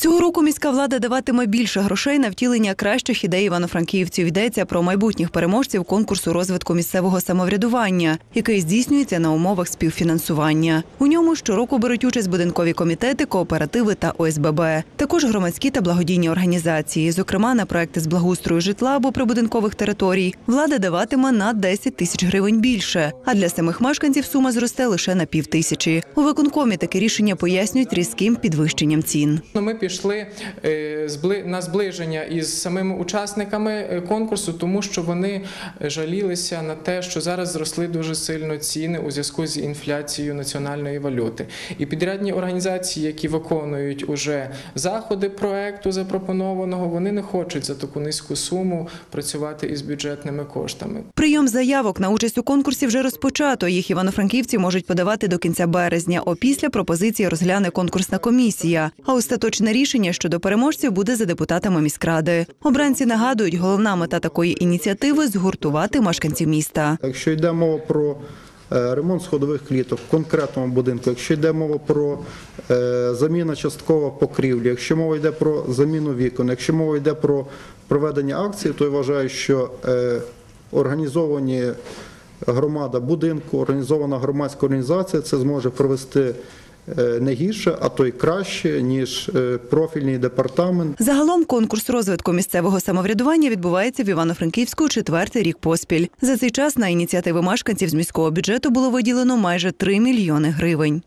Цього року міська влада даватиме більше грошей на втілення кращих ідей івано-франківців. Йдеться про майбутніх переможців конкурсу розвитку місцевого самоврядування, який здійснюється на умовах співфінансування. У ньому щороку беруть участь будинкові комітети, кооперативи та ОСББ. Також громадські та благодійні організації. Зокрема, на проекти з благоустрою житла або прибудинкових територій влада даватиме на 10 тисяч гривень більше. А для самих мешканців сума зросте лише на пів тисячі. У виконкомі таке рішення пояснюють різким підвищенням цін. Ну, Ми пішли е, на зближення із самими учасниками е, конкурсу, тому що вони жалілися на те, що зараз зросли дуже сильно ціни у зв'язку з інфляцією національної валюти. І підрядні організації, які виконують уже заходи проекту запропонованого, вони не хочуть за таку низьку суму працювати із бюджетними коштами. Прийом заявок на участь у конкурсі вже розпочато. Їх івано-франківці можуть подавати до кінця березня. Опісля пропозиції розгляне конкурсна комісія. А остаточне рішення щодо переможців буде за депутатами міськради. Обранці нагадують, головна мета такої ініціативи згуртувати мешканців міста. Якщо йде мова про е, ремонт сходових кліток в конкретному будинку, якщо йде мова про е, заміну частково покрівлі, якщо мова йде про заміну вікон, якщо мова йде про проведення акцій, то я вважаю, що е, організовані громада будинку, організована громадська організація це зможе провести не гірше, а то й краще, ніж е, профільний департамент. Загалом конкурс розвитку місцевого самоврядування відбувається в Івано-Франківську четвертий рік поспіль. За цей час на ініціативи мешканців з міського бюджету було виділено майже 3 мільйони гривень.